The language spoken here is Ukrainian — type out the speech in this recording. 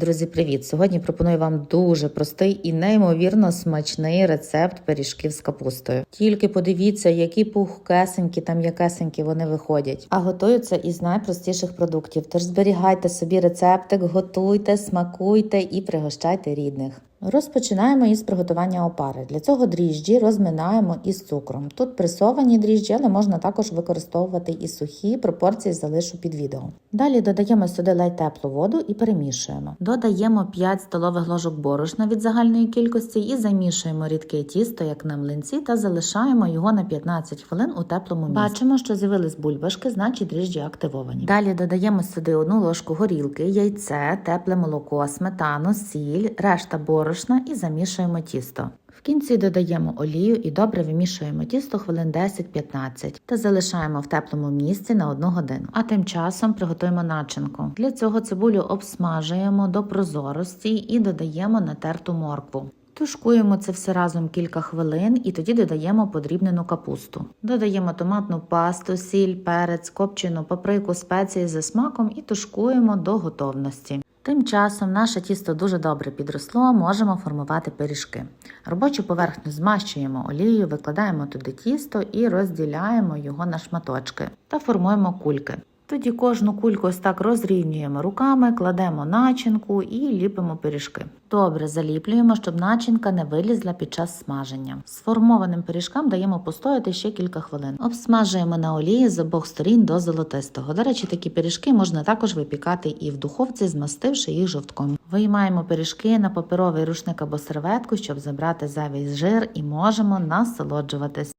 Друзі, привіт! Сьогодні пропоную вам дуже простий і неймовірно смачний рецепт пиріжків з капустою. Тільки подивіться, які пухкесенькі та м'якесенькі вони виходять. А готуються із найпростіших продуктів. Тож зберігайте собі рецептик, готуйте, смакуйте і пригощайте рідних. Розпочинаємо із приготування опари. Для цього дріжджі розминаємо із цукром. Тут пресовані дріжджі, але можна також використовувати і сухі пропорції залишу під відео. Далі додаємо сюди ледь теплу воду і перемішуємо. Додаємо 5 столових ложок борошна від загальної кількості і замішуємо рідке тісто, як на млинці, та залишаємо його на 15 хвилин у теплому місці. Бачимо, що з'явились бульбашки, значить дріжджі активовані. Далі додаємо сюди одну ложку горілки, яйце, тепле молоко, сметану, сіль, решта борошна і замішуємо тісто. В кінці додаємо олію і добре вимішуємо тісто хвилин 10-15 та залишаємо в теплому місці на 1 годину. А тим часом приготуємо начинку. Для цього цибулю обсмажуємо до прозорості і додаємо натерту моркву. Тушкуємо це все разом кілька хвилин і тоді додаємо подрібнену капусту. Додаємо томатну пасту, сіль, перець, копчену паприку, спеції за смаком і тушкуємо до готовності. Тим часом наше тісто дуже добре підросло, можемо формувати пиріжки. Робочу поверхню змащуємо олією, викладаємо туди тісто і розділяємо його на шматочки та формуємо кульки. Тоді кожну кульку ось так розрівнюємо руками, кладемо начинку і ліпимо пиріжки. Добре заліплюємо, щоб начинка не вилізла під час смаження. Сформованим пиріжкам даємо постояти ще кілька хвилин. Обсмажуємо на олії з обох сторін до золотистого. До речі, такі пиріжки можна також випікати і в духовці, змастивши їх жовтком. Виймаємо пиріжки на паперовий рушник або серветку, щоб забрати зайвий жир, і можемо насолоджуватись.